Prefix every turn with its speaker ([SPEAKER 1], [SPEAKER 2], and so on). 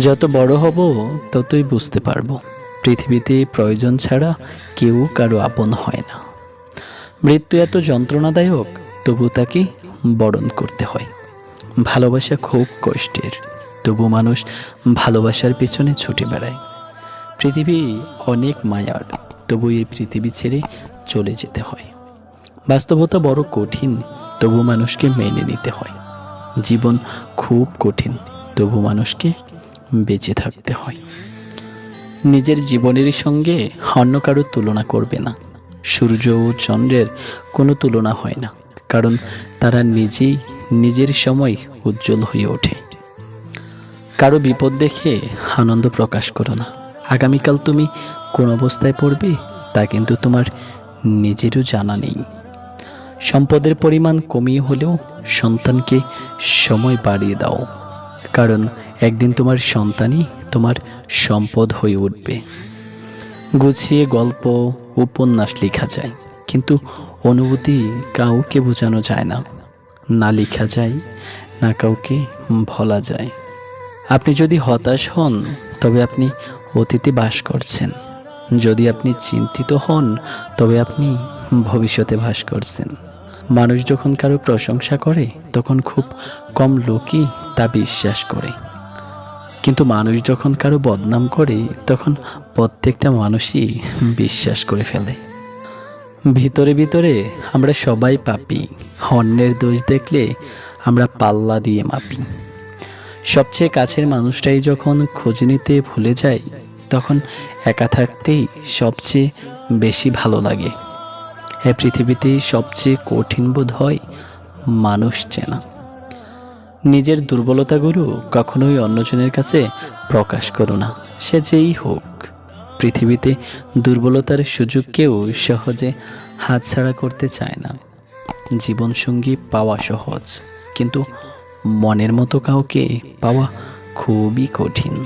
[SPEAKER 1] যত বড় হব, ততই বুঝতে পারব। পৃথিবীতে প্রয়োজন ছাড়া কেউ কারও আপন হয় না। মৃত্যু এত যন্ত্রণাদায়ক, তবু তাকে বরণ করতে হয়। ভালোবাসা খুব কষ্টের, তবু মানুষ ভালোবাসার পেছনে ছুটে বেড়ায়। পৃথিবী অনেক মায়ার, তবু এই পৃথিবী ছেড়ে চলে যেতে হয়। বাস্তবতা বড় কঠিন, তবু মানুষকে মেনে নিতে হয়। জীবন খুব কঠিন, তবু মানুষকে বেঁচে থাকতে হয়। নিজের জীবনের সঙ্গে অন্য কারোর তুলনা করবে না। সূর্য ও চন্দ্রের কোনো তুলনা হয় না, কারণ তারা নিজেই নিজের সময় উজ্জ্বল হয়ে ওঠে। কারও বিপদ দেখে আনন্দ প্রকাশ করো না। আগামীকাল তুমি কোন অবস্থায় পড়বে তা কিন্তু তোমার নিজেরও জানা নেই। সম্পদের পরিমাণ কমিয়ে হলেও সন্তানকে সময় বাড়িয়ে দাও। কারণ একদিন তোমার সন্তানই তোমার সম্পদ হয়ে উঠবে। গুছিয়ে গল্প, উপন্যাস লেখা যায়, কিন্তু অনুভূতি কাউকে বোঝানো যায় না। না লেখা যায়, না কাউকে ভোলা যায়। আপনি যদি হতাশ হন, তবে আপনি অতীতে বাস করছেন। যদি আপনি চিন্তিত হন, তবে আপনি ভবিষ্যতে বাস করছেন। মানুষ যখন কারও প্রশংসা করে, তখন খুব কম লোকই তা বিশ্বাস করে। কিন্তু মানুষ যখন কারও বদনাম করে, তখন প্রত্যেকটা মানুষই বিশ্বাস করে ফেলে। ভিতরে ভিতরে আমরা সবাই পাপি, অন্যের দোষ দেখলে আমরা পাল্লা দিয়ে মাপি। সবচেয়ে কাছের মানুষটাই যখন খোঁজ নিতে ভুলে যায়, তখন একা থাকতেই সবচেয়ে বেশি ভালো লাগে। এ পৃথিবীতে সবচেয়ে কঠিন বোধ হয় মানুষ চেনা। নিজের দুর্বলতাগুলো কখনোই অন্যজনের কাছে প্রকাশ করো না। সে যেই হোক, পৃথিবীতে দুর্বলতার সুযোগ কেউ সহজে হাতছাড়া করতে চায় না। জীবনসঙ্গী পাওয়া সহজ, কিন্তু মনের মতো কাউকে পাওয়া খুবই কঠিন।